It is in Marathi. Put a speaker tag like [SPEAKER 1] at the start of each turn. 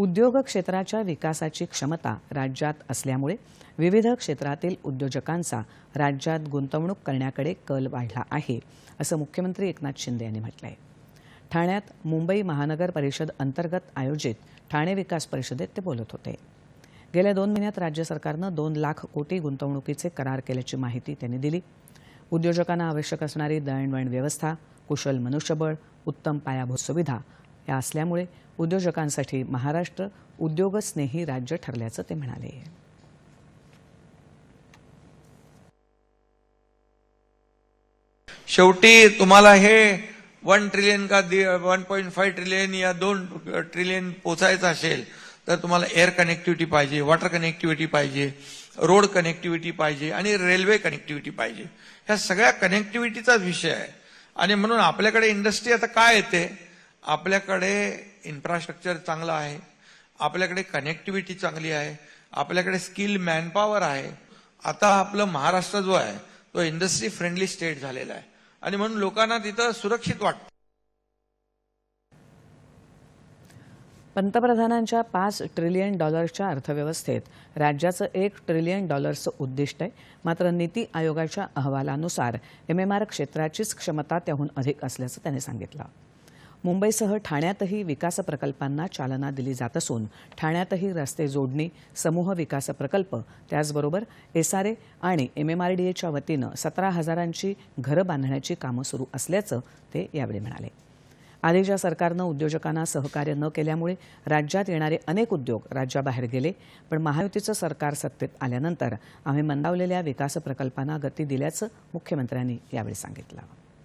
[SPEAKER 1] उद्योग क्षेत्राच्या विकासाची क्षमता राज्यात असल्यामुळे विविध क्षेत्रातील उद्योजकांचा राज्यात गुंतवणूक करण्याकडे कल वाढला आहे असं मुख्यमंत्री एकनाथ शिंदे यांनी म्हटलं आहे ठाण्यात मुंबई महानगर परिषद अंतर्गत आयोजित ठाणे विकास परिषदेत ते बोलत होते. गेल्या दोन महिन्यात राज्य सरकारनं दोन लाख कोटी गुंतवणुकीचे करार केल्याची माहिती त्यांनी दिली. उद्योजकांना आवश्यक असणारी दळणवळण व्यवस्था कुशल मनुष्यबळ उत्तम पायाभूत सुविधा या असल्यामुळे उद्योजकांसाठी महाराष्ट्र उद्योगस्नेही राज्य ठरल्याचं ते म्हणाले.
[SPEAKER 2] शेवटी तुम्हाला हे वन ट्रिलियन का वन पॉईंट फाईव्ह ट्रिलियन या दोन ट्रिलियन पोचायचं असेल तर तुम्हाला एअर कनेक्टिव्हिटी पाहिजे वॉटर कनेक्टिव्हिटी पाहिजे रोड कनेक्टिव्हिटी पाहिजे आणि रेल्वे कनेक्टिव्हिटी पाहिजे. ह्या सगळ्या कनेक्टिव्हिटीचाच विषय आहे. आणि म्हणून आपल्याकडे इंडस्ट्री आता काय येते? आपल्याकडे इन्फ्रास्ट्रक्चर चांगलं आहे आपल्याकडे कनेक्टिव्हिटी चांगली आहे आपल्याकडे स्किल मॅनपॉवर आहे. आता आपलं महाराष्ट्र जो आहे तो इंडस्ट्री फ्रेंडली स्टेट झालेला आहे. आणि म्हणून लोकांना तिथं सुरक्षित वाटतं.
[SPEAKER 1] पंतप्रधानांच्या पाच ट्रिलियन डॉलर्सच्या अर्थव्यवस्थेत राज्याचं एक ट्रिलियन डॉलर्सचं उद्दिष्ट आहे. मात्र नीती आयोगाच्या अहवालानुसार एमएमआर क्षेत्राचीच क्षमता त्याहून अधिक असल्याचं त्यांनी सांगितलं. मुंबईसह ठाण्यातही विकास प्रकल्पांना चालना दिली जात असून ठाण्यातही रस्ते जोडणी समूह विकास प्रकल्प त्याचबरोबर एसआरए आणि एमएमआरडीएच्या वतीनं सतरा हजारांची घरं बांधण्याची कामं सुरू असल्याचं ते यावेळी म्हणाले. आधीच्या सरकारनं उद्योजकांना सहकार्य न केल्यामुळे राज्यात येणारे अनेक उद्योग राज्याबाहेर गेले पण महायुतीचं सरकार सत्तेत आल्यानंतर आम्ही मंदावलेल्या विकास प्रकल्पांना गती दिल्याचं मुख्यमंत्र्यांनी यावेळी सांगितलं.